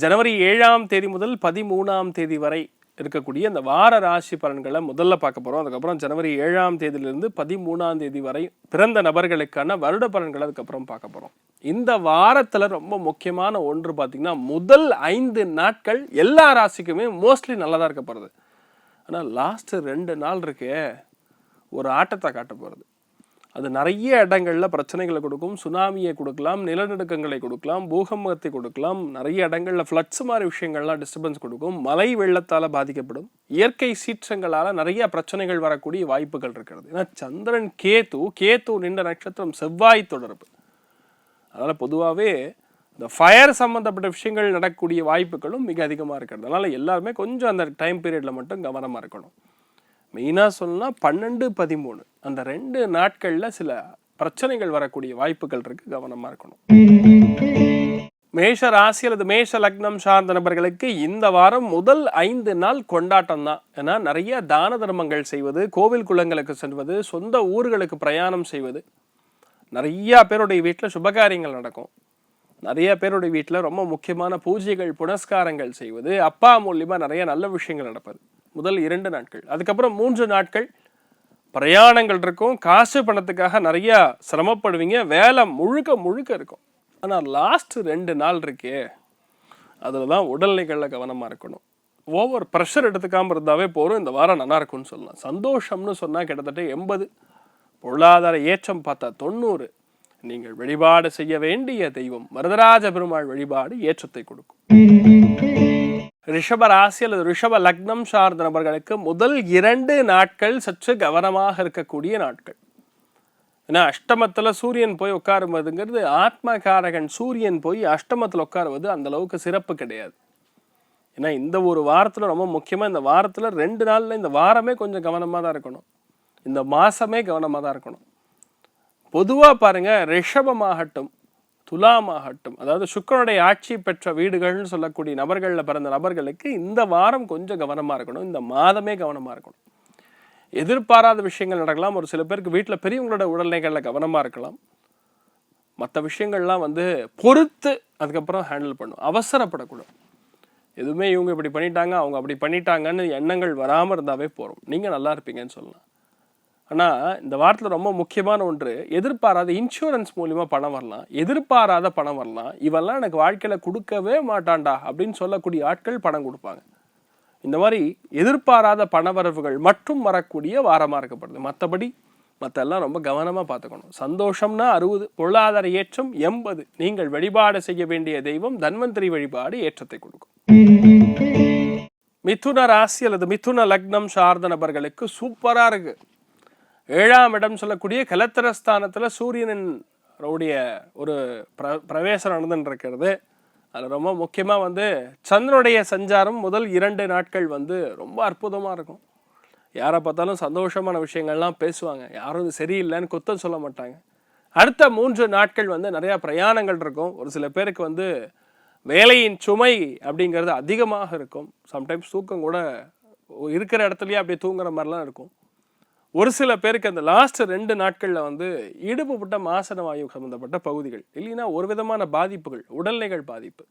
ஜனவரி ஏழாம் தேதி முதல் பதிமூணாம் தேதி வரை இருக்கக்கூடிய அந்த வார ராசி பலன்களை முதல்ல பார்க்க போகிறோம் அதுக்கப்புறம் ஜனவரி ஏழாம் தேதியிலிருந்து பதிமூணாம் தேதி வரை பிறந்த நபர்களுக்கான வருட பலன்களை அதுக்கப்புறம் பார்க்க போகிறோம் இந்த வாரத்தில் ரொம்ப முக்கியமான ஒன்று பார்த்திங்கன்னா முதல் ஐந்து நாட்கள் எல்லா ராசிக்குமே மோஸ்ட்லி நல்லா தான் இருக்க போகிறது ஆனால் லாஸ்ட்டு ரெண்டு நாள் இருக்கே ஒரு ஆட்டத்தை காட்ட போகிறது அது நிறைய இடங்களில் பிரச்சனைகளை கொடுக்கும் சுனாமியை கொடுக்கலாம் நிலநடுக்கங்களை கொடுக்கலாம் பூகம்பத்தை கொடுக்கலாம் நிறைய இடங்களில் ஃப்ளட்ஸ் மாதிரி விஷயங்கள்லாம் டிஸ்டர்பன்ஸ் கொடுக்கும் மலை வெள்ளத்தால் பாதிக்கப்படும் இயற்கை சீற்றங்களால் நிறைய பிரச்சனைகள் வரக்கூடிய வாய்ப்புகள் இருக்கிறது. ஏன்னா சந்திரன் கேத்து கேத்து நின்ற நட்சத்திரம் செவ்வாய் தொடர்பு. அதனால் பொதுவாகவே இந்த ஃபயர் சம்மந்தப்பட்ட விஷயங்கள் நடக்கக்கூடிய வாய்ப்புகளும் மிக அதிகமாக இருக்கிறது. அதனால் எல்லாருமே கொஞ்சம் அந்த டைம் பீரியடில் மட்டும் கவனமாக இருக்கணும். மெயினாக சொல்லலாம் பன்னெண்டு பதிமூணு. அந்த ரெண்டு நாட்களில் சில பிரச்சனைகள் வரக்கூடிய வாய்ப்புகள் இருக்கு. கவனமாக இருக்கணும். மேஷ ராசி அல்லது மேஷ லக்னம் சார்ந்த நபர்களுக்கு இந்த வாரம் முதல் ஐந்து நாள் கொண்டாட்டம் தான். ஏன்னா நிறைய தான தர்மங்கள் செய்வது கோவில் குளங்களுக்கு செல்வது சொந்த ஊர்களுக்கு பிரயாணம் செய்வது. நிறைய பேருடைய வீட்டில் சுபகாரியங்கள் நடக்கும். நிறைய பேருடைய வீட்டில் ரொம்ப முக்கியமான பூஜைகள் புனஸ்காரங்கள் செய்வது அப்பா மூலியமா நிறைய நல்ல விஷயங்கள் நடப்பது. முதல் இரண்டு நாட்கள். அதுக்கப்புறம் மூன்று நாட்கள் பிரயாணங்கள் இருக்கும். காசு பணத்துக்காக நிறைய சிரமப்படுவீங்க. வேலை முழுக்க முழுக்க இருக்கும். ஆனால் லாஸ்ட் ரெண்டு நாள் இருக்கே அதில் தான் உடல்நிலைகளில் கவனமாக இருக்கணும். ஓவர் ப்ரெஷர் எடுத்துக்காமல் இருந்தாவே போதும். இந்த வாரம் நல்லா இருக்கும்னு சொல்லலாம். சந்தோஷம்னு சொன்னால் கிட்டத்தட்ட எண்பது. பொருளாதார ஏற்றம் பார்த்தா தொண்ணூறு. நீங்கள் வழிபாடு செய்ய வேண்டிய தெய்வம். வரதராஜ பெருமாள் வழிபாடு ஏற்றத்தை கொடுக்கும். ரிஷப ராசி அல்லது ரிஷப லக்னம் சார்ந்த நபர்களுக்கு முதல் இரண்டு நாட்கள் சற்று கவனமாக இருக்கக்கூடிய நாட்கள். ஏன்னா அஷ்டமத்தில் சூரியன் போய் உட்காருவதுங்கிறது ஆத்மகாரகன் சூரியன் போய் அஷ்டமத்தில் உட்காருவது அந்த அளவுக்கு சிறப்பு கிடையாது. ஏன்னா இந்த ஒரு வாரத்தில் ரொம்ப முக்கியமாக இந்த வாரத்தில் ரெண்டு நாளில் இந்த வாரமே கொஞ்சம் கவனமாக தான் இருக்கணும். இந்த மாதமே கவனமாக தான் இருக்கணும். பொதுவாக பாருங்கள் ரிஷபமாகட்டும் துலாமாகட்டும். அதாவது சுக்கரனுடைய ஆட்சி பெற்ற வீடுகள்னு சொல்லக்கூடிய நபர்களில் பிறந்த நபர்களுக்கு இந்த வாரம் கொஞ்சம் கவனமாக இருக்கணும். இந்த மாதமே கவனமாக இருக்கணும். எதிர்பாராத விஷயங்கள் நடக்கலாம். ஒரு சில பேருக்கு வீட்டில் பெரியவங்களோட உடல்நிலைகளில் கவனமாக இருக்கலாம். மற்ற விஷயங்கள்லாம் வந்து பொறுத்து அதுக்கப்புறம் ஹேண்டில் பண்ணும். அவசரப்படக்கூடாது. எதுவுமே இவங்க இப்படி பண்ணிட்டாங்க அவங்க அப்படி பண்ணிட்டாங்கன்னு எண்ணங்கள் வராமல் இருந்தாவே போகிறோம் நீங்கள் நல்லா இருப்பீங்கன்னு சொல்லலாம். ஆனால் இந்த வாரத்தில் ரொம்ப முக்கியமான ஒன்று எதிர்பாராத இன்சூரன்ஸ் மூலிமா பணம் வரலாம் எதிர்பாராத பணம் வரலாம் இவெல்லாம் எனக்கு வாழ்க்கையில் கொடுக்கவே மாட்டான்டா அப்படின்னு சொல்லக்கூடிய ஆட்கள் பணம் கொடுப்பாங்க. இந்த மாதிரி எதிர்பாராத பணவரவுகள் மட்டும் வரக்கூடிய வாரமாக இருக்கப்படுது. மற்றபடி மற்றெல்லாம் ரொம்ப கவனமாக பார்த்துக்கணும். சந்தோஷம்னா அறுபது பொருளாதார ஏற்றம் எண்பது. நீங்கள் வழிபாடு செய்ய வேண்டிய தெய்வம் தன்வந்திரி வழிபாடு ஏற்றத்தை கொடுக்கும். மிதுன ராசி அல்லது மிதுன லக்னம் சார்ந்த நபர்களுக்கு சூப்பராக இருக்கு. ஏழாம் இடம் சொல்லக்கூடிய கலத்திரஸ்தானத்தில் சூரியனின் உடைய ஒரு பிர பிரவேசம் நடந்துட்டுருக்கிறது அது ரொம்ப முக்கியமாக வந்து சந்திரனுடைய சஞ்சாரம் முதல் இரண்டு நாட்கள் வந்து ரொம்ப அற்புதமாக இருக்கும். யாரை பார்த்தாலும் சந்தோஷமான விஷயங்கள்லாம் பேசுவாங்க. யாரும் இது சரியில்லைன்னு குத்தம் சொல்ல மாட்டாங்க. அடுத்த மூன்று நாட்கள் வந்து நிறையா பிரயாணங்கள் இருக்கும். ஒரு சில பேருக்கு வந்து வேலையின் சுமை அப்படிங்கிறது அதிகமாக இருக்கும். சம்டைம்ஸ் தூக்கம் கூட இருக்கிற இடத்துலையே அப்படியே தூங்குற மாதிரிலாம் இருக்கும். ஒரு சில பேருக்கு அந்த லாஸ்ட் ரெண்டு நாட்களில் வந்து ஈடுபட்ட மாசன வாயு சம்மந்தப்பட்ட பகுதிகள் இல்லைன்னா ஒரு விதமான பாதிப்புகள் உடல்நிலைகள் பாதிப்பு.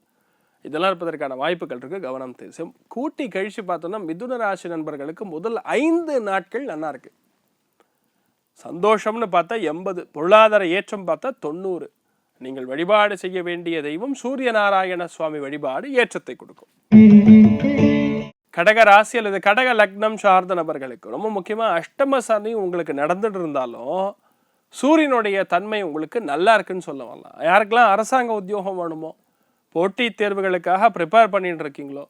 இதெல்லாம் இருப்பதற்கான வாய்ப்புகள் இருக்கு கவனம் தேசம் கூட்டி கழிச்சு பார்த்தோம்னா மிதுன ராசி நண்பர்களுக்கு முதல் ஐந்து நாட்கள் நல்லா இருக்கு. சந்தோஷம்னு பார்த்தா எண்பது பொருளாதார ஏற்றம் பார்த்தா தொண்ணூறு. நீங்கள் வழிபாடு செய்ய வேண்டிய தெய்வம் சூரிய நாராயண சுவாமி வழிபாடு ஏற்றத்தை கொடுக்கும். கடக ராசி அல்லது கடக லக்னம் சார்ந்த நபர்களுக்கு ரொம்ப முக்கியமாக அஷ்டம சனி உங்களுக்கு நடந்துட்டு இருந்தாலும் சூரியனுடைய தன்மை உங்களுக்கு நல்லா இருக்குன்னு சொல்ல வரலாம். யாருக்கெல்லாம் அரசாங்க உத்தியோகம் வேணுமோ போட்டித் தேர்வுகளுக்காக ப்ரிப்பேர் பண்ணிட்டு இருக்கீங்களோ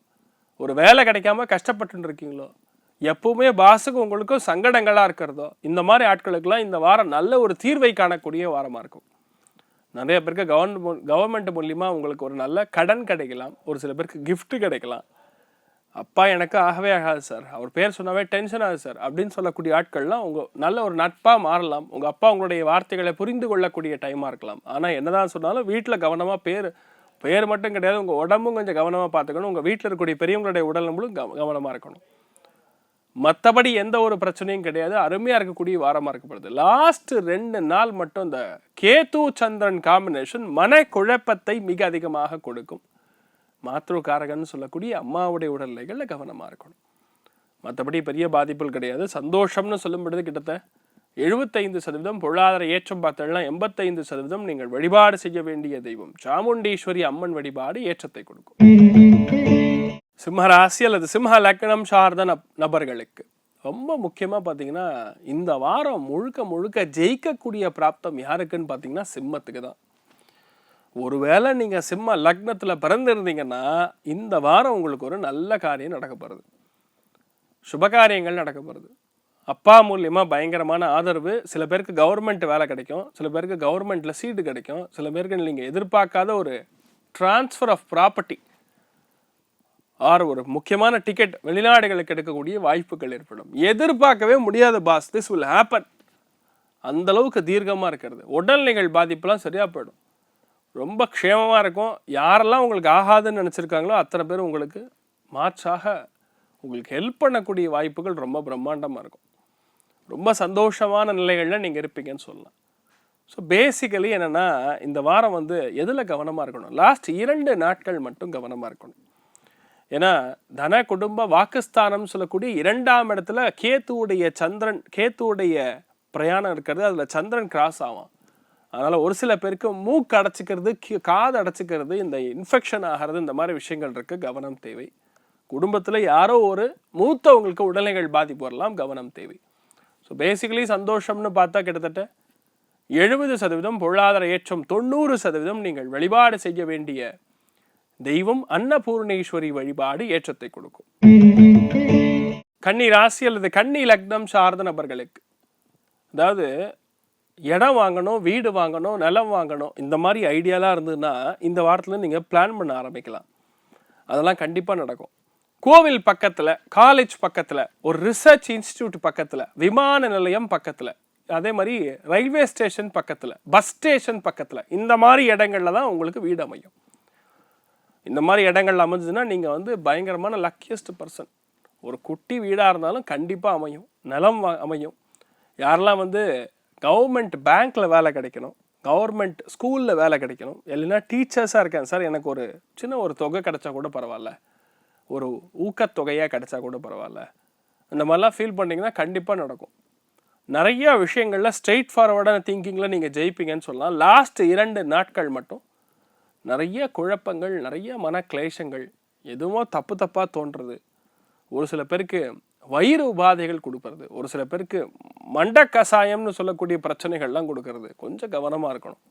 ஒரு வேலை கிடைக்காம கஷ்டப்பட்டு இருக்கீங்களோ எப்பவுமே பாஸுக்கு உங்களுக்கும் சங்கடங்களாக இருக்கிறதோ இந்த மாதிரி ஆட்களுக்கெல்லாம் இந்த வாரம் நல்ல ஒரு தீர்வை காணக்கூடிய வாரமாக இருக்கும். நிறைய பேருக்கு கவர்மெண்ட் கவர்மெண்ட் மூலியமா உங்களுக்கு ஒரு நல்ல கடன் கிடைக்கலாம். ஒரு சில பேருக்கு கிஃப்ட்டு கிடைக்கலாம். அப்பா எனக்கு ஆகவே ஆகாது சார் அவர் பேர் சொன்னாவே டென்ஷன் ஆகுது சார் அப்படின்னு சொல்லக்கூடிய ஆட்கள்லாம் உங்கள் நல்ல ஒரு நட்பாக மாறலாம். உங்கள் அப்பா உங்களுடைய வார்த்தைகளை புரிந்து கொள்ளக்கூடிய டைமாக இருக்கலாம். ஆனால் என்னதான் சொன்னாலும் வீட்டில் கவனமாக பேர் பேர் மட்டும் கிடையாது. உங்கள் உடம்பும் கொஞ்சம் கவனமாக பார்த்துக்கணும். உங்கள் வீட்டில் இருக்கக்கூடிய பெரியவங்களுடைய உடல் கவ கவனமாக இருக்கணும். மற்றபடி எந்த ஒரு பிரச்சனையும் கிடையாது. அருமையாக இருக்கக்கூடிய வாரமாக இருக்கப்படுது. லாஸ்ட் ரெண்டு நாள் மட்டும் இந்த கேது சந்திரன் காம்பினேஷன் மன குழப்பத்தை மிக அதிகமாக கொடுக்கும். மாத்ருகாரகன்னு சொல்லக்கூடிய அம்மாவுடைய உடல்நிலைகளில் கவனமாக இருக்கணும். மற்றபடி பெரிய பாதிப்புகள் கிடையாது. சந்தோஷம்னு சொல்லும் கிட்டத்த எழுபத்தைந்து சதவீதம் பொருளாதார ஏற்றம் பார்த்தோம்னா எண்பத்தைந்து சதவீதம் நீங்கள் வழிபாடு செய்ய வேண்டிய தெய்வம். சாமுண்டீஸ்வரி அம்மன் வழிபாடு ஏற்றத்தை கொடுக்கும். சிம்ம ராசி அல்லது சிம்ம லக்னம் சார்ந்த நபர்களுக்கு ரொம்ப முக்கியமாக பார்த்தீங்கன்னா இந்த வாரம் முழுக்க முழுக்க ஜெயிக்கக்கூடிய பிராப்தம் யாருக்குன்னு பார்த்தீங்கன்னா சிம்மத்துக்கு தான். ஒருவேளை நீங்கள் சிம்ம லக்னத்தில் பிறந்திருந்தீங்கன்னா இந்த வாரம் உங்களுக்கு ஒரு நல்ல காரியம் நடக்க போகிறது சுபகாரியங்கள் நடக்க போகிறது அப்பா மூலியமாக பயங்கரமான ஆதரவு சில பேருக்கு கவர்மெண்ட் வேலை கிடைக்கும் சில பேருக்கு கவர்மெண்ட்டில் சீட்டு கிடைக்கும் சில பேருக்கு நீங்கள் எதிர்பார்க்காத ஒரு டிரான்ஸ்ஃபர் ஆஃப் ப்ராப்பர்ட்டி ஆர் ஒரு முக்கியமான டிக்கெட் வெளிநாடுகளுக்கு எடுக்கக்கூடிய வாய்ப்புகள் ஏற்படும். எதிர்பார்க்கவே முடியாத பாஸ் திஸ் வில் ஹேப்பன் அந்தளவுக்கு தீர்க்கமாக இருக்கிறது. உடல்நிலைகள் பாதிப்புலாம் சரியாக போயிடும். ரொம்ப க்ஷேமமாக இருக்கும். யாரெல்லாம் உங்களுக்கு ஆகாதுன்னு நினச்சிருக்காங்களோ அத்தனை பேர் உங்களுக்கு மாற்றாக உங்களுக்கு ஹெல்ப் பண்ணக்கூடிய வாய்ப்புகள் ரொம்ப பிரம்மாண்டமாக இருக்கும். ரொம்ப சந்தோஷமான நிலைகளில் நீங்கள் இருப்பீங்கன்னு சொல்லலாம். ஸோ பேசிக்கலி என்னென்னா இந்த வாரம் வந்து எதில் கவனமாக இருக்கணும்? லாஸ்ட் இரண்டு நாட்கள் மட்டும் கவனமாக இருக்கணும். ஏன்னா தன குடும்ப வாக்குஸ்தானம் சொல்லக்கூடிய இரண்டாம் இடத்துல கேத்துவுடைய சந்திரன் கேத்துவுடைய பிரயாணம் இருக்கிறது. அதில் சந்திரன் கிராஸ் ஆகும் அதனால் ஒரு சில பேருக்கு மூக்கு அடைச்சிக்கிறது காது அடைச்சிக்கிறது இந்த இன்ஃபெக்ஷன் ஆகிறது இந்த மாதிரி விஷயங்கள் இருக்குது கவனம் தேவை. குடும்பத்தில் யாரோ ஒரு மூத்தவங்களுக்கு உடல்நிலைகள் பாதிப்பு வரலாம். கவனம் தேவை. ஸோ பேசிக்கலி சந்தோஷம்னு பார்த்தா கிட்டத்தட்ட எழுபது சதவீதம் பொருளாதார ஏற்றம் தொண்ணூறு சதவீதம் நீங்கள் வழிபாடு செய்ய வேண்டிய தெய்வம் அன்னபூர்ணேஸ்வரி வழிபாடு ஏற்றத்தை கொடுக்கும். கன்னி ராசி அல்லது கன்னி லக்னம் சார்ந்த நபர்களுக்கு அதாவது இடம் வாங்கணும் வீடு வாங்கணும் நிலம் வாங்கணும் இந்த மாதிரி ஐடியாலாம் இருந்ததுன்னா இந்த வாரத்தில் நீங்கள் பிளான் பண்ண ஆரம்பிக்கலாம். அதெல்லாம் கண்டிப்பாக நடக்கும். கோவில் பக்கத்தில் காலேஜ் பக்கத்தில் ஒரு ரிசர்ச் இன்ஸ்டியூட் பக்கத்தில் விமான நிலையம் பக்கத்தில் அதே மாதிரி ரயில்வே ஸ்டேஷன் பக்கத்தில் பஸ் ஸ்டேஷன் பக்கத்தில் இந்த மாதிரி இடங்களில் தான் உங்களுக்கு வீடு அமையும். இந்த மாதிரி இடங்கள் அமைஞ்சதுன்னா நீங்கள் வந்து பயங்கரமான லக்கியஸ்ட் பர்சன் ஒரு குட்டி வீடாக இருந்தாலும் கண்டிப்பாக அமையும். நிலம் அமையும். யாரெல்லாம் வந்து கவர்மெண்ட் பேங்க்கில் வேலை கிடைக்கணும். கவர்மெண்ட் ஸ்கூலில் வேலை கிடைக்கணும். இல்லைன்னா டீச்சர்ஸாக இருக்கேன் சார். எனக்கு ஒரு சின்ன ஒரு தொகை கிடைச்சா கூட பரவாயில்ல. ஒரு ஊக்கத்தொகையாக கிடைச்சா கூட பரவாயில்ல. இந்த மாதிரிலாம் ஃபீல் பண்ணிங்கன்னா கண்டிப்பாக நடக்கும். நிறைய விஷயங்களில் ஸ்ட்ரெயிட் ஃபார்வர்டான திங்கிங்கில் நீங்கள் ஜெயிப்பீங்கன்னு சொல்லலாம். லாஸ்ட் இரண்டு நாட்கள் மட்டும் நிறைய குழப்பங்கள் நிறைய மன கிளேசங்கள் எதுவும் தப்பு தப்பாக தோன்றுறது. ஒரு சில பேருக்கு வயிறு உபாதைகள் கொடுக்கறது. ஒரு சில பேருக்கு மண்ட கசாயம்னு சொல்லக்கூடிய பிரச்சனைகள்லாம் கொடுக்கறது. கொஞ்சம் கவனமாக இருக்கணும்.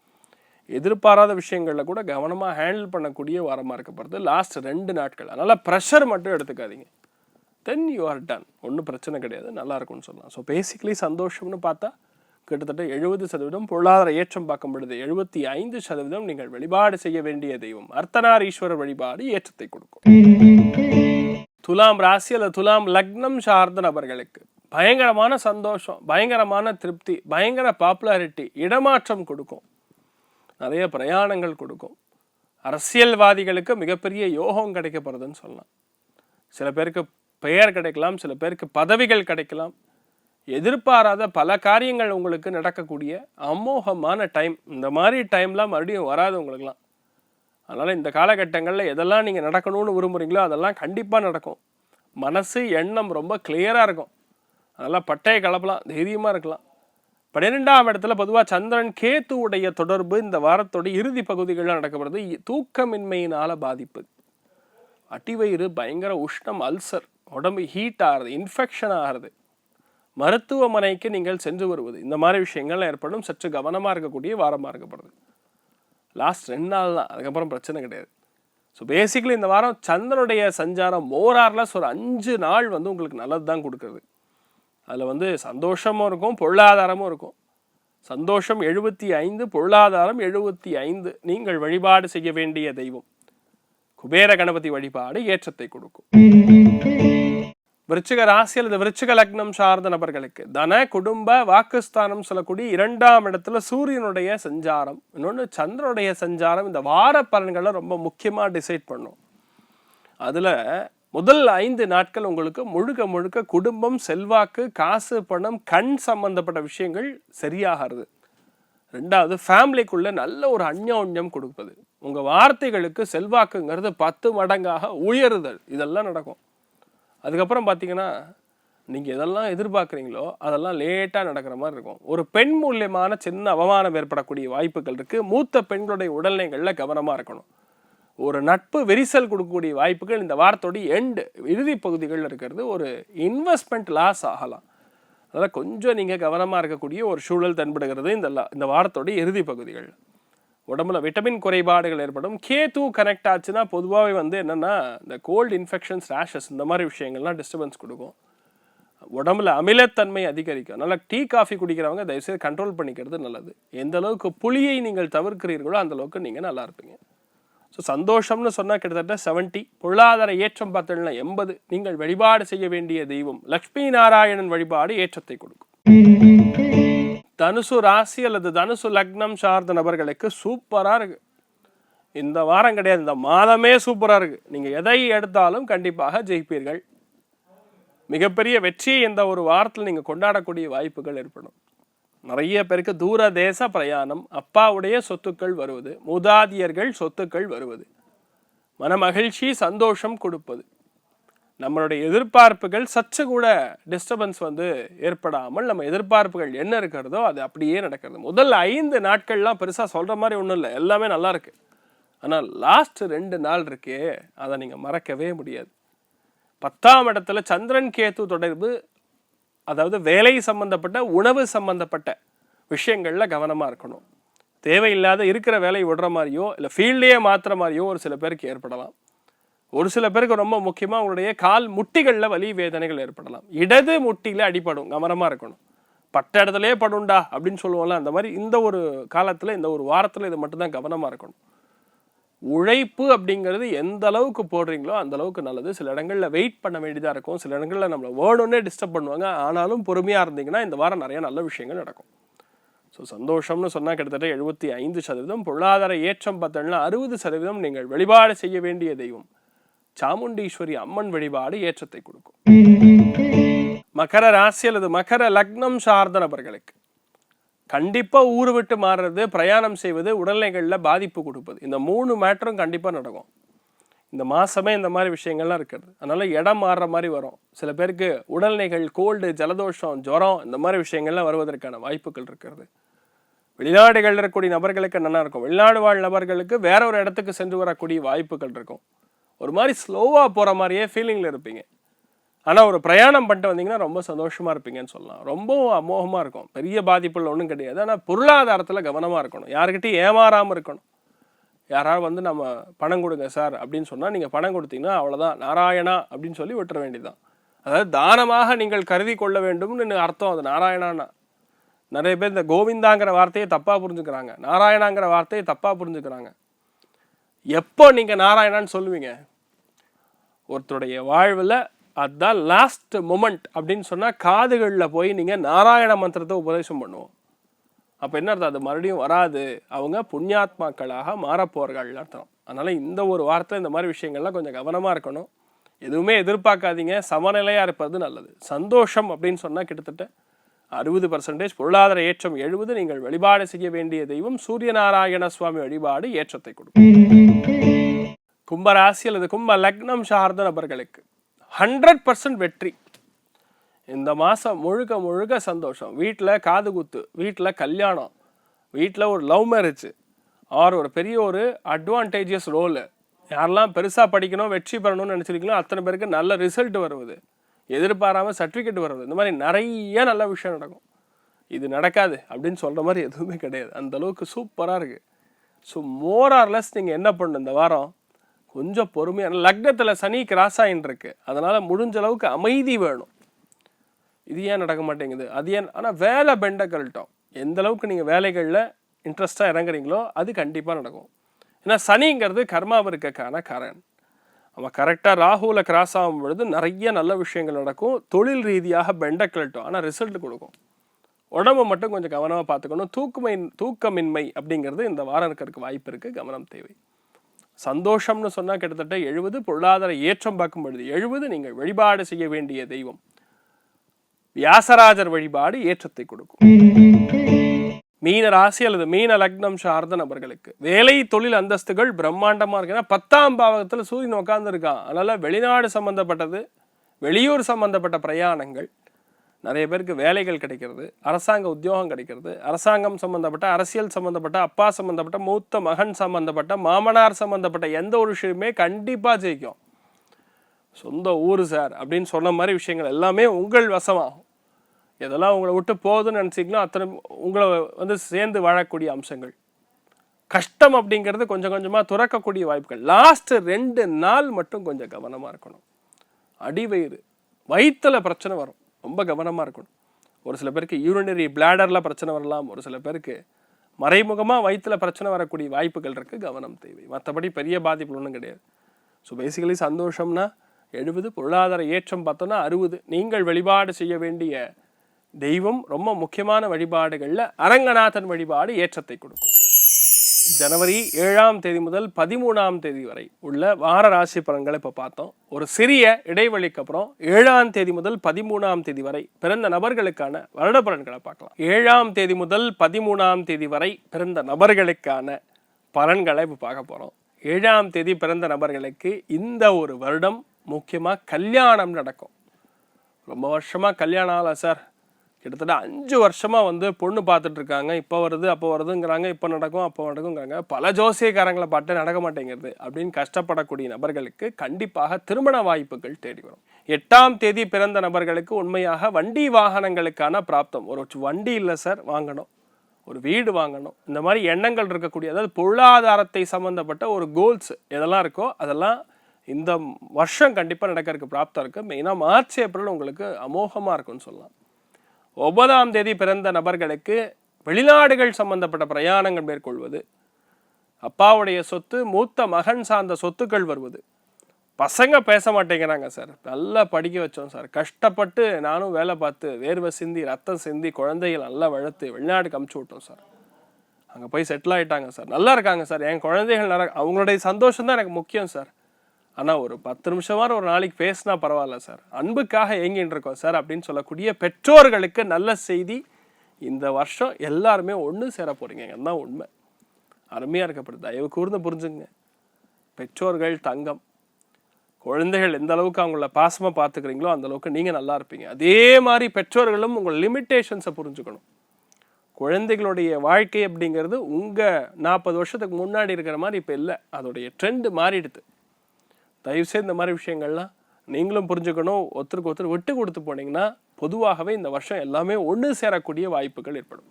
எதிர்பாராத விஷயங்களில் கூட கவனமாக ஹேண்டில் பண்ணக்கூடிய வாரமாக இருக்கப்படுது லாஸ்ட் ரெண்டு நாட்கள். அதனால் ப்ரெஷர் மட்டும் எடுத்துக்காதீங்க. தென் யூ ஆர் டன் ஒன்றும் பிரச்சனை கிடையாது. நல்லாயிருக்கும்னு சொல்லலாம். ஸோ பேசிக்கலி சந்தோஷம்னு பார்த்தா கிட்டத்தட்ட எழுபது சதவீதம் பொருளாதார ஏற்றம் பார்க்கும் பொழுது எழுபத்தி ஐந்து சதவீதம் நீங்கள் வழிபாடு செய்ய வேண்டிய தெய்வம். அர்த்தநாரீஸ்வரர் வழிபாடு ஏற்றத்தை கொடுக்கும். துலாம் ராசி அல்லது துலாம் லக்னம் சார்ந்த நபர்களுக்கு பயங்கரமான சந்தோஷம் பயங்கரமான திருப்தி பயங்கர பாப்புலாரிட்டி இடமாற்றம் கொடுக்கும். நிறைய பிரயாணங்கள் கொடுக்கும். அரசியல்வாதிகளுக்கு மிகப்பெரிய யோகம் கிடைக்க போகிறதுன்னு சொல்லலாம். சில பேருக்கு பெயர் கிடைக்கலாம் சில பேருக்கு பதவிகள் கிடைக்கலாம். எதிர்பாராத பல காரியங்கள் உங்களுக்கு நடக்கக்கூடிய அமோகமான டைம் இந்த மாதிரி டைம்லாம் மறுபடியும் வராது உங்களுக்குலாம் அதனால் இந்த காலகட்டங்களில் எதெல்லாம் நீங்கள் நடக்கணும்னு விரும்புகிறீங்களோ அதெல்லாம் கண்டிப்பாக நடக்கும். மனசு எண்ணம் ரொம்ப கிளியராக இருக்கும். அதெல்லாம் பட்டையை கலப்பலாம் தைரியமாக இருக்கலாம். பன்னிரெண்டாம் இடத்துல பொதுவாக சந்திரன் கேத்து உடைய தொடர்பு இந்த வாரத்தோட இறுதி பகுதிகளில் நடக்கப்படுது தூக்கமின்மையினால் பாதிப்பு. அடிவயிறு பயங்கர உஷ்ணம் அல்சர் உடம்பு ஹீட் ஆகிறது இன்ஃபெக்ஷன் ஆகிறது. மருத்துவமனைக்கு நீங்கள் சென்று வருவது இந்த மாதிரி விஷயங்கள் ஏற்படும் சற்று கவனமாக இருக்கக்கூடிய வாரமாக இருக்கப்படுது. லாஸ்ட் ரெண்டு நாள் தான். அதுக்கப்புறம் பிரச்சனை கிடையாது. ஸோ பேசிக்கலி இந்த வாரம் சந்திரனுடைய சஞ்சாரம் மோரார்லஸ் ஒரு அஞ்சு நாள் வந்து உங்களுக்கு நல்லது தான் கொடுக்குறது. அதில் வந்து சந்தோஷமும் இருக்கும் பொருளாதாரமும் இருக்கும். சந்தோஷம் எழுபத்தி ஐந்து பொருளாதாரம் எழுபத்தி ஐந்து. நீங்கள் வழிபாடு செய்ய வேண்டிய தெய்வம். குபேர கணபதி வழிபாடு ஏற்றத்தை கொடுக்கும். விருச்சிக ராசி அல்லது விருச்சிக லக்னம் சார்ந்த நபர்களுக்கு தன குடும்ப வாக்குஸ்தானம் சொல்லக்கூடிய இரண்டாம் இடத்துல சூரியனுடைய சஞ்சாரம். இன்னொன்று சந்திரனுடைய சஞ்சாரம். இந்த வார பலன்களை ரொம்ப முக்கியமாக டிசைட் பண்ணும். அதில் முதல் ஐந்து நாட்கள் உங்களுக்கு முழுக்க முழுக்க குடும்பம் செல்வாக்கு காசு பணம் கண் சம்பந்தப்பட்ட விஷயங்கள் சரியாகிறது. ரெண்டாவது ஃபேமிலிக்குள்ளே நல்ல ஒரு அந்யோன்யம் கொடுப்பது. உங்கள் வார்த்தைகளுக்கு செல்வாக்குங்கிறது பத்து மடங்காக உயருதல். இதெல்லாம் நடக்கும். அதுக்கப்புறம் பார்த்தீங்கன்னா நீங்கள் எதெல்லாம் எதிர்பார்க்குறீங்களோ அதெல்லாம் லேட்டாக நடக்கிற மாதிரி இருக்கும். ஒரு பெண் மூலியமான சின்ன அவமானம் ஏற்படக்கூடிய வாய்ப்புகள் இருக்குது மூத்த பெண்களுடைய உடல்நிலைகளில் கவனமாக இருக்கணும். ஒரு நட்பு விரிசல் கொடுக்கக்கூடிய வாய்ப்புகள் இந்த வாரத்தோடைய எண்டு இறுதி பகுதிகளில் இருக்கிறது ஒரு இன்வெஸ்ட்மெண்ட் லாஸ் ஆகலாம். அதனால் கொஞ்சம் நீங்கள் கவனமாக இருக்கக்கூடிய ஒரு சூழல் தென்படுகிறது இந்த லா- இந்த வாரத்தோடைய இறுதி பகுதிகள் உடம்புல விட்டமின் குறைபாடுகள் ஏற்படும். கே டூ கனெக்ட் ஆச்சுன்னா பொதுவாகவே வந்து என்னென்னா இந்த கோல்டு இன்ஃபெக்ஷன்ஸ் ரேஷஸ் இந்த மாதிரி விஷயங்கள்லாம் டிஸ்டர்பன்ஸ் கொடுக்கும். உடம்புல அமிலத்தன்மை அதிகரிக்கும். அதனால் டீ காஃபி குடிக்கிறவங்க தயவுசெய்து கண்ட்ரோல் பண்ணிக்கிறது நல்லது. எந்த அளவுக்கு புளியை நீங்கள் தவிர்க்கிறீர்களோ அந்த அளவுக்கு நீங்கள் நல்லா இருப்பீங்க. ஸோ சந்தோஷம்னு சொன்னால் கிட்டத்தட்ட 70 பொருளாதார ஏற்றம் பார்த்தீங்கன்னா எண்பது. நீங்கள் வழிபாடு செய்ய வேண்டிய தெய்வம் லக்ஷ்மி நாராயணன் வழிபாடு ஏற்றத்தை கொடுக்கும். தனுசு ராசி அல்லது தனுசு லக்னம் சார்ந்த நபர்களுக்கு சூப்பராக இருக்குது இந்த வாரம் கிடையாது இந்த மாதமே சூப்பராக இருக்குது நீங்கள் எதை எடுத்தாலும் கண்டிப்பாக ஜெயிப்பீர்கள். மிகப்பெரிய வெற்றியை இந்த ஒரு வாரத்தில் நீங்கள் கொண்டாடக்கூடிய வாய்ப்புகள் ஏற்படும். நிறைய பேருக்கு தூர தேச பிரயாணம் அப்பாவுடைய சொத்துக்கள் வருவது மூதாதியர்கள் சொத்துக்கள் வருவது. மனமகிழ்ச்சி சந்தோஷம் கொடுப்பது. நம்மளுடைய எதிர்பார்ப்புகள் சற்று கூட டிஸ்டர்பன்ஸ் வந்து ஏற்படாமல் நம்ம எதிர்பார்ப்புகள் என்ன இருக்கிறதோ அது அப்படியே நடக்கிறது. முதல் ஐந்து நாட்கள்லாம் பெருசாக சொல்கிற மாதிரி ஒன்றும் இல்லை. எல்லாமே நல்லா இருக்கு. ஆனால் லாஸ்ட் ரெண்டு நாள் இருக்கே அதை நீங்கள் மறக்கவே முடியாது. பத்தாம் இடத்துல சந்திரன் கேத்து தொடர்பு அதாவது வேலை சம்பந்தப்பட்ட உணவு சம்பந்தப்பட்ட விஷயங்களில் கவனமாக இருக்கணும். தேவையில்லாத இருக்கிற வேலையை விடுற மாதிரியோ இல்லை ஃபீல்டையே மாற்றுற மாதிரியோ ஒரு சில பேருக்கு ஏற்படலாம். ஒரு சில பேருக்கு ரொம்ப முக்கியமாக உங்களுடைய கால் முட்டிகளில் வலி வேதனைகள் ஏற்படலாம். இடது முட்டியில் அடிபடும் கவனமாக இருக்கணும். பட்ட இடத்துலயே படும்டா அப்படின்னு சொல்லுவோம்ல அந்த மாதிரி இந்த ஒரு காலத்தில் இந்த ஒரு வாரத்தில் இது மட்டும்தான் கவனமாக இருக்கணும். உழைப்பு அப்படிங்கிறது எந்த அளவுக்கு போடுறீங்களோ அந்த அளவுக்கு நல்லது. சில இடங்களில் வெயிட் பண்ண வேண்டியதாக இருக்கும். சில இடங்களில் நம்மளை வேணும்னே டிஸ்டர்ப் பண்ணுவாங்க. ஆனாலும் பொறுமையாக இருந்தீங்கன்னா இந்த வாரம் நிறைய நல்ல விஷயங்கள் நடக்கும். ஸோ சந்தோஷம்னு சொன்னால் கிட்டத்தட்ட எழுபத்தி ஐந்து சதவீதம். பொருளாதார ஏற்றம் பார்த்தோம்னா அறுபது சதவீதம் நீங்கள் வழிபாடு செய்ய வேண்டிய தெய்வம். சாமுண்டீஸ்வரி அம்மன் வழிபாடு ஏற்றத்தை கொடுக்கும். மகர ராசி அல்லது மகர லக்னம் சார்ந்த நபர்களுக்கு கண்டிப்பா ஊர் விட்டு மாறுறது பிரயாணம் செய்வது உடல்நிலைகளில் பாதிப்பு கொடுப்பது. இந்த மூணு மேட்டரும் கண்டிப்பாக நடக்கும். இந்த மாசமே இந்த மாதிரி விஷயங்கள்லாம் இருக்கிறது. அதனால இடம் மாறுற மாதிரி வரும். சில பேருக்கு உடல்நிலைகள் கோல்டு ஜலதோஷம் ஜுரம் இந்த மாதிரி விஷயங்கள்லாம் வருவதற்கான வாய்ப்புகள் இருக்கிறது. வெளிநாடுகளில் இருக்கக்கூடிய நபர்களுக்கு நல்லா இருக்கும். வெளிநாடு வாழ் நபர்களுக்கு வேற ஒரு இடத்துக்கு சென்று வரக்கூடிய வாய்ப்புகள் இருக்கும். ஒரு மாதிரி ஸ்லோவாக போகிற மாதிரியே ஃபீலிங்கில் இருப்பீங்க. ஆனால் ஒரு பிரயாணம் பண்ணிட்டு வந்தீங்கன்னா ரொம்ப சந்தோஷமாக இருப்பீங்கன்னு சொல்லலாம். ரொம்பவும் அமோகமாக இருக்கும். பெரிய பாதிப்புகள் ஒன்றும் கிடையாது. ஆனால் பொருளாதாரத்தில் கவனமாக இருக்கணும். யாருக்கிட்டையும் ஏமாறாமல் இருக்கணும். யாராவது வந்து நம்ம பணம் கொடுங்க சார் அப்படின்னு சொன்னால் நீங்கள் பணம் கொடுத்தீங்கன்னா அவ்வளோதான் நாராயணா அப்படின்னு சொல்லி விட்டுற வேண்டியதுதான். அதாவது தானமாக நீங்கள் கருதி கொள்ள வேண்டும்னு அர்த்தம்? அது நாராயணானா நிறைய பேர் இந்த கோவிந்தாங்கிற வார்த்தையை தப்பாக புரிஞ்சுக்கிறாங்க. நாராயணாங்கிற வார்த்தையை தப்பாக புரிஞ்சுக்கிறாங்க. எப்போ நீங்கள் நாராயணான்னு சொல்லுவீங்க? ஒருத்தருடைய வாழ்வில் அதுதான் லாஸ்ட் மொமெண்ட் அப்படின்னு சொன்னால் காதுகளில் போய் நீங்கள் நாராயண மந்திரத்தை உபதேசம் பண்ணுவோம். அப்போ என்ன அர்த்தம்? அது மறுபடியும் வராது. அவங்க புண்ணியாத்மாக்களாக மாறப்போறார்கள் அர்த்தம். அதனால் இந்த ஒரு வார்த்தை இந்த மாதிரி விஷயங்கள்லாம் கொஞ்சம் கவனமாக இருக்கணும். எதுவுமே எதிர்பார்க்காதீங்க. சமநிலையாக இருப்பது நல்லது. சந்தோஷம் அப்படின்னு சொன்னால் கிட்டத்தட்ட அறுபது பர்சன்டேஜ் பொருளாதார ஏற்றம் எழுபது நீங்கள் வழிபாடு செய்ய வேண்டிய தெய்வம் சூரியநாராயண சுவாமி வழிபாடு ஏற்றத்தை கொடுக்கும். கும்பராசி அல்லது கும்ப லக்னம் சார்ந்த நபர்களுக்கு ஹண்ட்ரட் பர்சன்ட் வெற்றி. இந்த மாதம் முழுக்க முழுக்க சந்தோஷம். வீட்டில் காது குத்து வீட்டில் கல்யாணம் வீட்டில் ஒரு லவ் மேரேஜ் ஆர் ஒரு பெரிய ஒரு அட்வான்டேஜியஸ் ரோலு யாரெல்லாம் பெருசாக படிக்கணும் வெற்றி பெறணும்னு நினச்சிருக்கீங்களோ அத்தனை பேருக்கு நல்ல ரிசல்ட் வருவது. எதிர்பாராமல் சர்டிஃபிகேட் வர்றது. இந்த மாதிரி நிறைய நல்ல விஷயம் நடக்கும். இது நடக்காது அப்படின்னு சொல்கிற மாதிரி எதுவுமே கிடையாது. அந்த அளவுக்கு சூப்பராக இருக்குது ஸோ மோர் ஆர்லெஸ் நீங்கள் என்ன பண்ணணும்? இந்த வாரம் கொஞ்சம் பொறுமையான லக்னத்தில் சனி கிராஸ் ஆகின்னு இருக்கு. அதனால் முடிஞ்ச அளவுக்கு அமைதி வேணும். இது ஏன் நடக்க மாட்டேங்குது? அது ஏன் ஆனால் வேலை பெண்டை கழட்டும். எந்த அளவுக்கு நீங்கள் வேலைகளில் இன்ட்ரெஸ்டாக இறங்குறீங்களோ அது கண்டிப்பாக நடக்கும். ஏன்னா சனிங்கிறது கர்மாவிற்கான காரன் நம்ம கரெக்டாக ராகுல கிராஸ் ஆகும் பொழுது நிறைய நல்ல விஷயங்கள் நடக்கும். தொழில் ரீதியாக பெண்டை கிளட்டும் ஆனால் ரிசல்ட் கொடுக்கும். உடம்பு மட்டும் கொஞ்சம் கவனமாக பார்த்துக்கணும். தூக்கமை தூக்கமின்மை அப்படிங்கிறது இந்த வாரம் இருக்கிறதுக்கு வாய்ப்பு இருக்குது கவனம் தேவை. சந்தோஷம்னு சொன்னால் கிட்டத்தட்ட எழுபது பொருளாதார ஏற்றம் பார்க்கும் பொழுது எழுபது நீங்கள் வழிபாடு செய்ய வேண்டிய தெய்வம். வியாசராஜர் வழிபாடு ஏற்றத்தை கொடுக்கும். மீன ராசி அல்லது மீன லக்னம் சார்ந்த நபர்களுக்கு. வேலை தொழில் அந்தஸ்துகள் பிரம்மாண்டமாக இருக்கு. ஏன்னா பத்தாம் பாவகத்தில் சூரியன் உட்காந்துருக்கான் அதனால் வெளிநாடு சம்பந்தப்பட்டது வெளியூர் சம்பந்தப்பட்ட பிரயாணங்கள் நிறைய பேருக்கு வேலைகள் கிடைக்கிறது அரசாங்க உத்தியோகம் கிடைக்கிறது அரசாங்கம் சம்பந்தப்பட்ட அரசியல் சம்பந்தப்பட்ட அப்பா சம்பந்தப்பட்ட மூத்த மகன் சம்பந்தப்பட்ட மாமனார் சம்பந்தப்பட்ட எந்த ஒரு விஷயமே கண்டிப்பாக ஜெயிக்கும். சொந்த ஊர் சார் அப்படின்னு சொன்ன மாதிரி விஷயங்கள் எல்லாமே உங்கள் வசமாகும். எதெல்லாம் உங்களை விட்டு போகுதுன்னு நினச்சிங்களோ அத்தனை உங்களை வந்து சேர்ந்து வாழக்கூடிய அம்சங்கள். கஷ்டம் அப்படிங்கிறது கொஞ்சம் கொஞ்சமாக துறக்கக்கூடிய வாய்ப்புகள். லாஸ்ட்டு ரெண்டு நாள் மட்டும் கொஞ்சம் கவனமாக இருக்கணும். அடிவயிறு வயிற்றில் பிரச்சனை வரும். ரொம்ப கவனமாக இருக்கணும். ஒரு சில பேருக்கு யூரினரி பிளாடரில் பிரச்சனை வரலாம். ஒரு சில பேருக்கு மறைமுகமாக வயிற்றுல பிரச்சனை வரக்கூடிய வாய்ப்புகள் இருக்குது கவனம் தேவை. மற்றபடி பெரிய பாதிப்பு ஒன்றும் கிடையாது. ஸோ பேசிக்கலி சந்தோஷம்னா எழுபது பொருளாதார ஏற்றம் பார்த்தோன்னா அறுபது. நீங்கள் வழிபாடு செய்ய வேண்டிய தெய்வம் ரொம்ப முக்கியமான வழிபாடுகளில் அரங்கநாதன் வழிபாடு ஏற்றத்தை கொடுக்கும். ஜனவரி ஏழாம் தேதி முதல் பதிமூணாம் தேதி வரை உள்ள வார ராசி பலன்களை இப்போ பார்த்தோம். ஒரு சிறிய இடைவெளிக்கு அப்புறம் ஏழாம் தேதி முதல் பதிமூணாம் தேதி வரை பிறந்த நபர்களுக்கான வருட பலன்களை பார்க்கலாம். ஏழாம் தேதி முதல் பதிமூணாம் தேதி வரை பிறந்த நபர்களுக்கான பலன்களை இப்போ பார்க்க போகிறோம் ஏழாம் தேதி பிறந்த நபர்களுக்கு இந்த ஒரு வருடம் முக்கியமாக கல்யாணம் நடக்கும். ரொம்ப வருஷமாக கல்யாணம் ஆகல சார். கிட்டத்தட்ட அஞ்சு வருஷமாக வந்து பொண்ணு பார்த்துட்டு இருக்காங்க இப்போ வருது அப்போ வருதுங்கிறாங்க இப்போ நடக்கும் அப்போ நடக்குங்கிறாங்க பல ஜோசியக்காரங்களை பார்த்து நடக்க மாட்டேங்கிறது அப்படின்னு கஷ்டப்படக்கூடிய நபர்களுக்கு கண்டிப்பாக திருமண வாய்ப்புகள் தேடி வரும். எட்டாம் தேதி பிறந்த நபர்களுக்கு உண்மையாக வண்டி வாகனங்களுக்கான பிராப்தம். ஒரு வண்டி இல்லை சார் வாங்கணும். ஒரு வீடு வாங்கணும். இந்த மாதிரி எண்ணங்கள் இருக்கக்கூடிய அதாவது பொருளாதாரத்தை சம்மந்தப்பட்ட ஒரு கோல்ஸ் எதெல்லாம் இருக்கோ அதெல்லாம் இந்த வருஷம் கண்டிப்பாக நடக்கிறதுக்கு பிராப்தம் இருக்குது மெயினாக மார்ச் ஏப்ரல் உங்களுக்கு அமோகமாக இருக்கும்னு சொல்லலாம். ஒன்பதாம் தேதி பிறந்த நபர்களுக்கு வெளிநாடுகள் சம்பந்தப்பட்ட பிரயாணங்கள் மேற்கொள்வது அப்பாவுடைய சொத்து மூத்த மகன் சார்ந்த சொத்துக்கள் வருவது. பசங்க பேச மாட்டேங்கிறாங்க சார். நல்லா படிக்க வச்சோம் சார். கஷ்டப்பட்டு நானும் வேலை பார்த்து வேர்வை சிந்தி ரத்தம் சிந்தி குழந்தைகள் நல்லா வளர்த்து வெளிநாட்டுக்கு அமுச்சு விட்டோம் சார். அங்கே போய் செட்டில் ஆகிட்டாங்க சார். நல்லா இருக்காங்க சார். என் குழந்தைகள் நல்லா அவங்களுடைய சந்தோஷம் தான் எனக்கு முக்கியம் சார். ஆனால் ஒரு பத்து நிமிஷமாக ஒரு நாளைக்கு பேசினா பரவாயில்ல சார். அன்புக்காக ஏங்கின்னு இருக்கோம் சார் அப்படின்னு சொல்லக்கூடிய பெற்றோர்களுக்கு நல்ல செய்தி. இந்த வருஷம் எல்லாருமே ஒன்று சேர போகிறீங்க தான் உண்மை. அருமையாக இருக்கப்படுது. தயவு கூர்ந்து புரிஞ்சுங்க பெற்றோர்கள் தங்கம் குழந்தைகள் எந்த அளவுக்கு அவங்கள பாசமாக பார்த்துக்கிறீங்களோ அந்த அளவுக்கு நீங்கள் நல்லா இருப்பீங்க. அதே மாதிரி பெற்றோர்களும் உங்கள் லிமிட்டேஷன்ஸை புரிஞ்சுக்கணும். குழந்தைகளுடைய வாழ்க்கை அப்படிங்கிறது உங்கள் நாற்பது வருஷத்துக்கு முன்னாடி இருக்கிற மாதிரி இப்போ இல்லை. அதோடைய ட்ரெண்டு மாறிடுது. தயவுசெய்து இந்த மாதிரி விஷயங்கள்லாம் நீங்களும் புரிஞ்சுக்கணும். ஒருத்தருக்கு ஒருத்தர் விட்டு கொடுத்து போனீங்கன்னா பொதுவாகவே இந்த வருஷம் எல்லாமே ஒன்று சேரக்கூடிய வாய்ப்புகள் ஏற்படும்.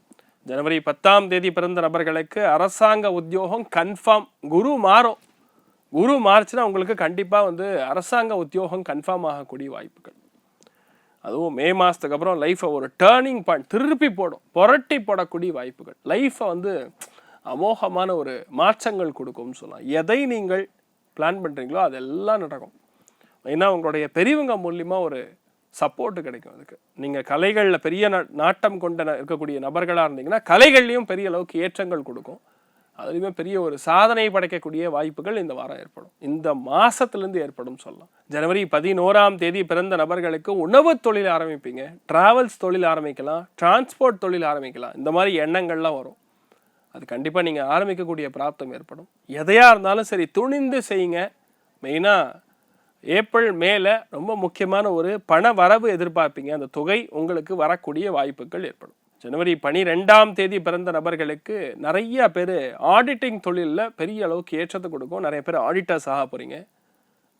ஜனவரி பத்தாம் தேதி பிறந்த நபர்களுக்கு அரசாங்க உத்தியோகம் கன்ஃபார்ம் குரு மாறும். குரு மாறுச்சுன்னா உங்களுக்கு கண்டிப்பாக வந்து அரசாங்க உத்தியோகம் கன்ஃபார்ம் ஆகக்கூடிய வாய்ப்புகள். அதுவும் மே மாதத்துக்கு அப்புறம் லைஃப்பை ஒரு டேர்னிங் பாயிண்ட் திருப்பி போடும் புரட்டி போடக்கூடிய வாய்ப்புகள். லைஃப்பை வந்து அமோகமான ஒரு மாற்றங்கள் கொடுக்கும்னு சொல்லலாம். எதை நீங்கள் பிளான் பண்ணுறீங்களோ அதெல்லாம் நடக்கும். ஏன்னா உங்களுடைய பெரியவங்க மூலியமாக ஒரு சப்போர்ட்டு கிடைக்கும் அதுக்கு. நீங்கள் கலைகளில் பெரிய நாட்டம் கொண்ட இருக்கக்கூடிய நபர்களாக இருந்தீங்கன்னா கலைகள்லையும் பெரிய அளவுக்கு ஏற்றங்கள் கொடுக்கும். அதுலேயுமே பெரிய ஒரு சாதனை படைக்கக்கூடிய வாய்ப்புகள் இந்த வாரம் ஏற்படும். இந்த மாதத்துலேருந்து ஏற்படும் சொல்லலாம். ஜனவரி பதினோராம் தேதி பிறந்த நபர்களுக்கு உணவு தொழில் ஆரம்பிப்பீங்க. ட்ராவல்ஸ் தொழில் ஆரம்பிக்கலாம். டிரான்ஸ்போர்ட் தொழில் ஆரம்பிக்கலாம். இந்த மாதிரி எண்ணங்கள்லாம் வரும். அது கண்டிப்பாக நீங்கள் ஆரம்பிக்கக்கூடிய பிராப்தம் ஏற்படும். எதையாக இருந்தாலும் சரி துணிந்து செய்யுங்க. மெயினாக ஏப்ரல் மேலே ரொம்ப முக்கியமான ஒரு பண வரவு எதிர்பார்ப்பீங்க. அந்த தொகை உங்களுக்கு வரக்கூடிய வாய்ப்புகள் ஏற்படும். ஜனவரி பனிரெண்டாம் தேதி பிறந்த நபர்களுக்கு நிறைய பேர் ஆடிட்டிங் தொழிலில் பெரிய அளவுக்கு ஏற்றத்தை கொடுக்கும். நிறைய பேர் ஆடிட்டர்ஸ் ஆக போகிறீங்க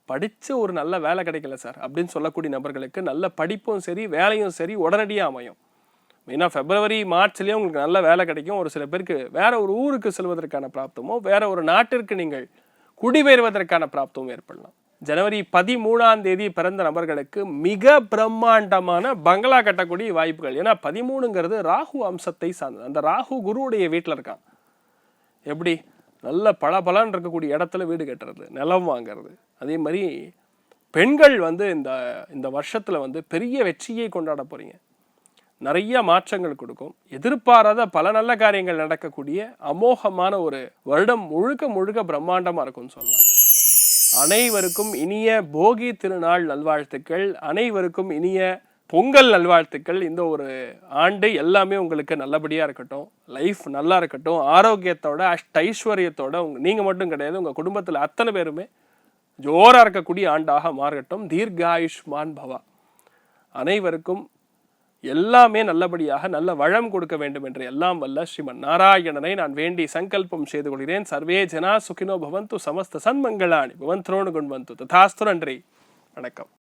படித்து ஒரு நல்ல வேலை கிடைக்கல சார். அப்படின்னு சொல்லக்கூடிய நபர்களுக்கு நல்ல படிப்பும் சரி வேலையும் சரி உடனடியாக அமையும். மெயினாக ஃபெப்ரவரி மார்ச்லேயே உங்களுக்கு நல்ல வேலை கிடைக்கும். ஒரு சில பேருக்கு வேற ஒரு ஊருக்கு செல்வதற்கான பிராப்தமோ வேற ஒரு நாட்டிற்கு நீங்கள் குடிபெயர்வதற்கான பிராப்தமும் ஏற்படலாம். ஜனவரி பதிமூணாம் தேதி பிறந்த நபர்களுக்கு மிக பிரம்மாண்டமான பங்களா கட்டக்கூடிய வாய்ப்புகள். ஏன்னா பதிமூணுங்கிறது ராகு அம்சத்தை சார்ந்தது. அந்த ராகு குருவுடைய வீட்டில் இருக்கான். எப்படி? நல்ல பல பலன் இருக்கக்கூடிய இடத்துல வீடு கட்டுறது நிலம் வாங்கிறது. அதே மாதிரி பெண்கள் வந்து இந்த இந்த வருஷத்தில் வந்து பெரிய வெற்றியை கொண்டாட போகிறீங்க நிறைய மாற்றங்கள் கொடுக்கும். எதிர்பாராத பல நல்ல காரியங்கள் நடக்கக்கூடிய அமோகமான ஒரு வருடம் முழுக்க முழுக்க பிரம்மாண்டமாக இருக்கும்னு சொல்லலாம். அனைவருக்கும் இனிய போகி திருநாள் நல்வாழ்த்துக்கள். அனைவருக்கும் இனிய பொங்கல் நல்வாழ்த்துக்கள். இந்த ஒரு ஆண்டு எல்லாமே உங்களுக்கு நல்லபடியாக இருக்கட்டும். லைஃப் நல்லா இருக்கட்டும். ஆரோக்கியத்தோட அஷ்ட ஐஸ்வர்யத்தோட உங்க நீங்கள் மட்டும் கிடையாது உங்கள் குடும்பத்தில் அத்தனை பேருமே ஜோராக இருக்கக்கூடிய ஆண்டாக மாறட்டும். தீர்காயுஷ்மான் பவா. அனைவருக்கும் எல்லாமே நல்லபடியாக நல்ல வளம் கொடுக்க வேண்டும் என்று எல்லாம் வல்ல ஸ்ரீமன் நாராயணனை நான் வேண்டி சங்கல்பம் செய்து கொள்கிறேன். சர்வே ஜனா சுகினோ பவந்து சமஸ்த சன்மங்களாணி பவந்த்ரோணு குண்வந்து ததாஸ்து நன்றி. வணக்கம்.